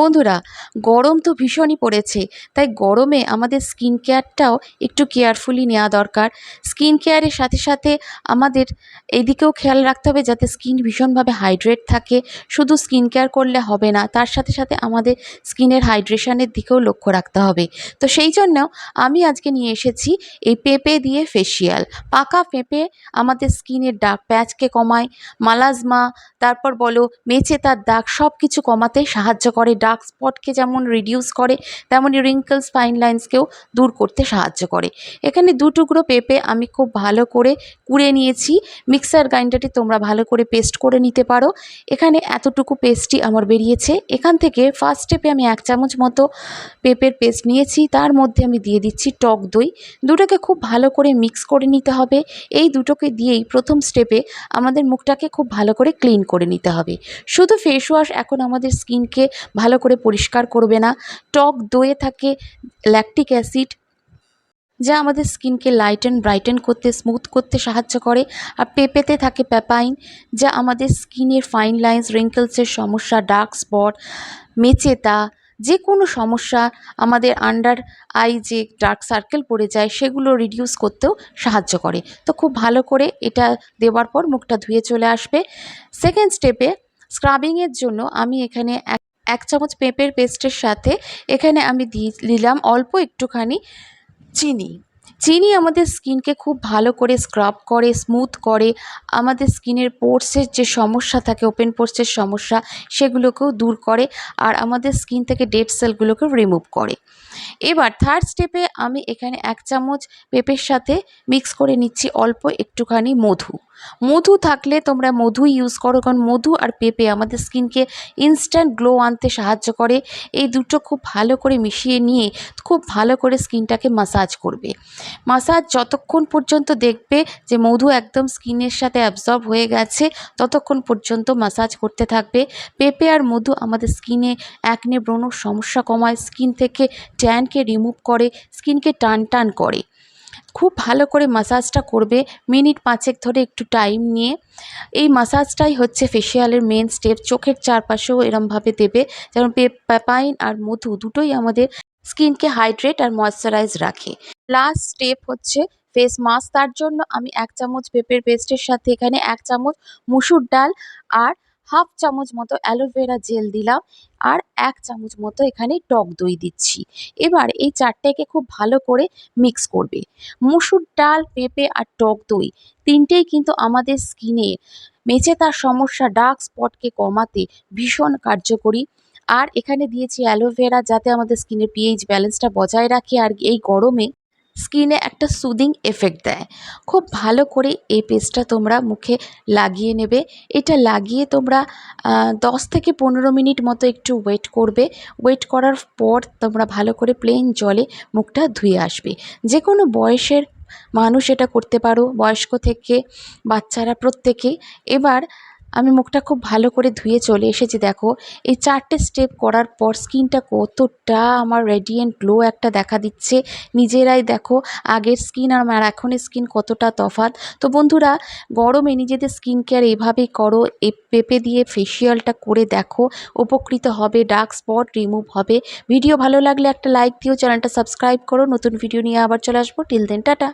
বন্ধুরা, গরম তো ভীষণই পড়েছে, তাই গরমে আমাদের স্কিন কেয়ারটাও একটু কেয়ারফুলি নেওয়া দরকার। স্কিন কেয়ারের সাথে সাথে আমাদের এদিকেও খেয়াল রাখতে হবে যাতে স্কিন ভীষণভাবে হাইড্রেট থাকে, শুধু স্কিন কেয়ার করলে হবে না, তার সাথে সাথে আমাদের স্কিনের হাইড্রেশনের দিকেও লক্ষ্য রাখতে হবে। তো সেই জন্য আমি আজকে নিয়ে এসেছি এই পেঁপে দিয়ে ফেসিয়াল পাকা পেঁপে আমাদের স্কিনের ডাক প্যাচকে কমায়, মালাজমা, তারপর বলো মেচে তার দাগ সব কিছু কমাতে সাহায্য করে ডার্ক স্পটকে যেমন রিডিউস করে, তেমনই রিঙ্কলস ফাইন লাইন্সকেও দূর করতে সাহায্য করে। এখানে দু টুকরো পেঁপে আমি খুব ভালো করে কুড়ে নিয়েছি। মিক্সার গ্রাইন্ডারটি তোমরা ভালো করে পেস্ট করে নিতে পারো। এখানে এতটুকু পেস্টই আমার বেরিয়েছে। এখান থেকে ফার্স্ট স্টেপে আমি এক চামচ মতো পেঁপের পেস্ট নিয়েছি। তার মধ্যে আমি দিয়ে দিচ্ছি টক দই। দুটোকে খুব ভালো করে মিক্স করে নিতে হবে। এই দুটোকে দিয়েই প্রথম স্টেপে আমাদের মুখটাকে খুব ভালো করে ক্লিন করে নিতে হবে। শুধু ফেস ওয়াশ এখন আমাদের স্কিনকে ভালো করে পরিষ্কার করবে না। টক দইয়ে থাকে ল্যাকটিক অ্যাসিড যা আমাদের স্কিনকে লাইটেন ব্রাইটেন করতে স্মুথ করতে সাহায্য করে। আর পেঁপেতে থাকে প্যাপাইন যা আমাদের স্কিনের ফাইন লাইন্স রিঙ্কেলসের সমস্যা ডার্ক স্পট মেচেতা যে কোনো সমস্যা আমাদের আন্ডার আই যে ডার্ক সার্কেল পড়ে যায়, সেগুলো রিডিউস করতেও সাহায্য করে। তো খুব ভালো করে এটা দেওয়ার পর মুখটা ধুয়ে চলে আসবে। সেকেন্ড স্টেপে স্ক্রাবিংয়ের জন্য আমি এখানে এক চামচ পেঁপের পেস্টের সাথে এখানে আমি দিলাম অল্প একটুখানি চিনি। চিনি আমাদের স্কিনকে খুব ভালো করে স্ক্রাব করে, স্মুথ করে। আমাদের স্কিনের পোর্সের যে সমস্যা থাকে, ওপেন পোর্সের সমস্যা, সেগুলোকেও দূর করে। আর আমাদের স্কিন থেকে ডেড সেলগুলোকেও রিমুভ করে। এবার থার্ড স্টেপে আমি এখানে এক চামচ পেঁপের সাথে মিক্স করে নিচ্ছি অল্প একটুখানি মধু। মধু থাকলে তোমরা মধু ইউজ করো কারণ মধু আর পেঁপে আমাদের স্কিনকে ইনস্ট্যান্ট গ্লো আনতে সাহায্য করে। এই দুটো খুব ভালো করে মিশিয়ে নিয়ে খুব ভালো করে স্কিনটাকে মাসাজ করবে। মাসাজ যতক্ষণ পর্যন্ত দেখবে যে মধু একদম স্কিনের সাথে অ্যাবজর্ব হয়ে গেছে, ততক্ষণ পর্যন্ত মাসাজ করতে থাকবে। পেঁপে আর মধু আমাদের স্কিনে অ্যাকনে ব্রণর সমস্যা কমায়। স্কিন থেকে ট্যানকে রিমুভ করে স্কিনকে টান টান করে। খুব ভালো করে মাসাজটা করবে, মিনিট পাঁচেক ধরে একটু টাইম নিয়ে। এই মাসাজটাই হচ্ছে ফেসিয়ালের মেন স্টেপ চোখের চারপাশেও এরমভাবে দেবে। যেমন পেপাইন আর মধু দুটোই আমাদের স্কিনকে হাইড্রেট আর ময়শ্চারাইজ রাখে। লাস্ট স্টেপ হচ্ছে ফেস মাস্ক তার জন্য আমি এক চামচ পেঁপের পেস্টের সাথে এখানে এক চামচ মুসুর ডাল আর হাফ চামচ মতো অ্যালোভেরা জেল দিলাম আর এক চামচ মতো এখানে টক দই দিচ্ছি। এবার এই চারটেকে খুব ভালো করে মিক্স করবে। মুসুর ডাল, পেঁপে আর টক দই তিনটেই কিন্তু আমাদের স্কিনে মেচে তার সমস্যা ডার্ক স্পটকে কমাতে ভীষণ কার্যকরী। আর এখানে দিয়েছি অ্যালোভেরা যাতে আমাদের স্কিনের পিএইচ ব্যালেন্সটা বজায় রাখে আর এই গরমে স্কিনে একটা সুদিং এফেক্ট দেয়। খুব ভালো করে এই পেস্টটা তোমরা মুখে লাগিয়ে নেবে। এটা লাগিয়ে তোমরা দশ থেকে পনেরো মিনিট মতো একটু ওয়েট করবে। ওয়েট করার পর তোমরা ভালো করে প্লেন জলে মুখটা ধুয়ে আসবে। যে কোনো বয়সের মানুষ এটা করতে পারো, বয়স্ক থেকে বাচ্চারা প্রত্যেকেই এবার আমি মুখটা খুব ভালো করে ধুয়ে চলে এসেছি, দেখো। এই চারটে স্টেপ করার পর স্কিনটা কতটা আমার রেডিয়েন্ট গ্লো একটা দেখা দিচ্ছে। নিজেরাই দেখো, আগের স্কিন আর আমার এখনের স্কিন কতটা তফাৎ। তো বন্ধুরা, গরমে নিজেদের স্কিন কেয়ার এভাবেই করো এই পেঁপে দিয়ে ফেসিয়ালটা করে দেখো, উপকৃত হবে ডার্ক স্পট রিমুভ হবে। ভিডিও ভালো লাগলে একটা লাইক দিও চ্যানেলটা সাবস্ক্রাইব করো। নতুন ভিডিও নিয়ে আবার চলে আসব। Till then tata.